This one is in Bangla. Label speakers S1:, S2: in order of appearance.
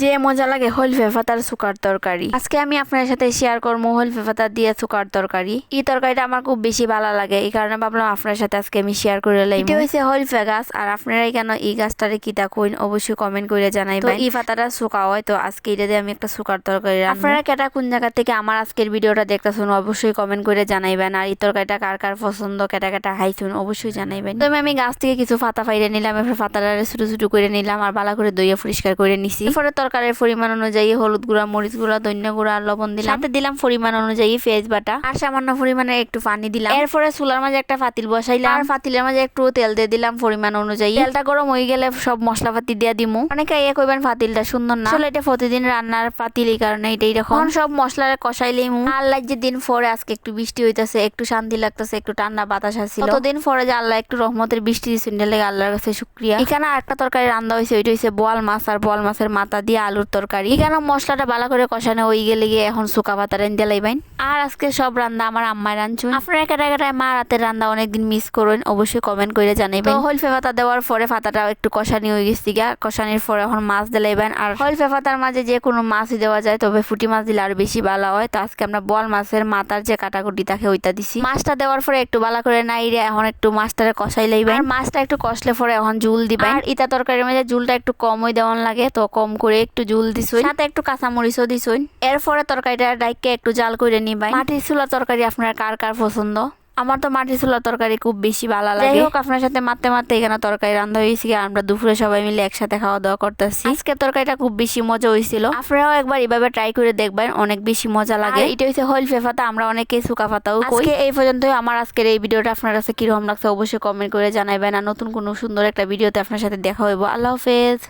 S1: যে মজা লাগে হল ফেফাতার সুকার তরকারি। আজকে আমি আপনার সাথে শেয়ার করব হল ফেফাতা দিয়ে সুকার তরকারি। এই তরকারিটা আমার খুব বেশি ভালো লাগে এই কারণে ভাবলাম আপনার সাথে আজকে আমি শেয়ার করে লাইম এটা হইছে হলফে গাছ আর আপনারাই কেন এই গাছটারে কিতা কইন অবশ্যই কমেন্ট করে জানাইবেন। এই পাতাটা শুকা হয় তো আজকে এটা দিয়ে আমি একটা সুকার তরকারি আপনারা কেটা কোন জায়গা থেকে আমার আজকের ভিডিওটা দেখতেছেন অবশ্যই কমেন্ট করে জানাইবেন আর এই তরকারিটা কার কার পছন্দ কেটা কেটা হাইছুন অবশ্যই জানাইবেন। তো আমি গাছ থেকে কিছু ফাতা ফাইরে নিলাম এরপর পাতাটা ছোটো ছোটো করে নিলাম আর ভালো করে দইয়ে পরিষ্কার করে নিছি। এরপরে তরকারির পরিমাণ অনুযায়ী হলুদ গুঁড়া মরিচ গুঁড়া ধনিয়া গুঁড়া আর লবণ দিলাম। সাথে দিলাম পরিমাণ অনুযায়ী পেঁয়াজ বাটা। আর সামান্য পরিমাণে একটু পানি দিলাম। এরপরে চুলার মাঝে একটা পাতিল বসাইলাম। আর পাতিলের মাঝে একটু তেল দিয়ে দিলাম পরিমাণ অনুযায়ী। তেলটা গরম হয়ে গেলে সব মশলাপাতি দিয়ে দিমু। অনেকে ইয়ে কইবেন পাতিলটা সুন্দর না। আসলে এটা প্রতিদিন রান্নার পাতিল এই কারণে এটাই রকম সব মশলা কষাইলেমু আল্লাহ যে দিন পরে আজকে একটু বৃষ্টি হইতাছে একটু শান্তি লাগতেছে একটু ঠান্ডা বাতাস আসছিল। কতদিন পরে যে আল্লাহ একটু রহমতের বৃষ্টি দিয়েছেন আল্লাহর কাছে শুক্রিয়া। এখানে আরেকটা তরকারি রান্না হয়েছে ওইটা হয়েছে বোয়াল মাছ আর বোয়াল মাছের মাথা দিয়ে আলুর তরকারি। কেন মশলাটা ভালো করে কষানো ওই গেলে গিয়ে এখন শুকা পাতা রেন লাইবেন। আর আজকে সব রান্না আমার আম্মায় রাঁধছুন আপনারা কেটা কেটায় মা রাতের রান্না অনেকদিন মিস করুন, অবশ্যই কমেন্ট করে জানাইবেন। তো হলফে পাতা দেওয়ার পরে পাতাটা একটু কষানি হয়ে গেছি গা কষানির পরে এখন মাছ দিলাইবেন আর হলফে পাতার মাঝে যে কোনো মাছই দেওয়া যায়, তবে ফুটি মাছ দিলে আরও বেশি ভালো হয়। তো আজকে আমরা বল মাছের মাথার যে কাটাকুটি তাকে ওইটা দিছি। মাছটা দেওয়ার পরে একটু ভালো করে নাইরে এখন একটু মাছটারে কষাই লাইবেন। মাছটা একটু কষলে পরে এখন জুল দিবেন। আর ইতা তরকারির মাঝে জুলটা একটু কমই দেওয়ান লাগে, তো কম করে একটু জুল দিছুন সাথে একটু কাঁচামরিচও দিছুন এরপরে তরকারিটা ডাইকে একটু জাল করে নিবাই। মাটির চুলা তরকারি আপনার কার কার পছন্দ? আমার তো মাটির চুলা তরকারি খুব বেশি ভালো লাগে। যাই হোক আপনার সাথে মারতে মারতে এখানে তরকারি রান্না হয়েছে। আমরা দুপুরে সবাই মিলে একসাথে খাওয়া দাওয়া করতেছি। আজকে তরকারিটা খুব বেশি মজা হয়েছিল। আপনারাও একবার এভাবে ট্রাই করে দেখবেন অনেক বেশি মজা লাগে। এটা হচ্ছে হইল ফেফাতা আমরা অনেকে সুকা পাতাও কই। এই পর্যন্তই। আমার আজকের এই ভিডিওটা আপনার কাছে কীরকম লাগছে অবশ্যই কমেন্ট করে জানাবেন আর নতুন কোনো সুন্দর একটা ভিডিওতে আপনার সাথে দেখা হইব। আল্লাহ হাফেজ।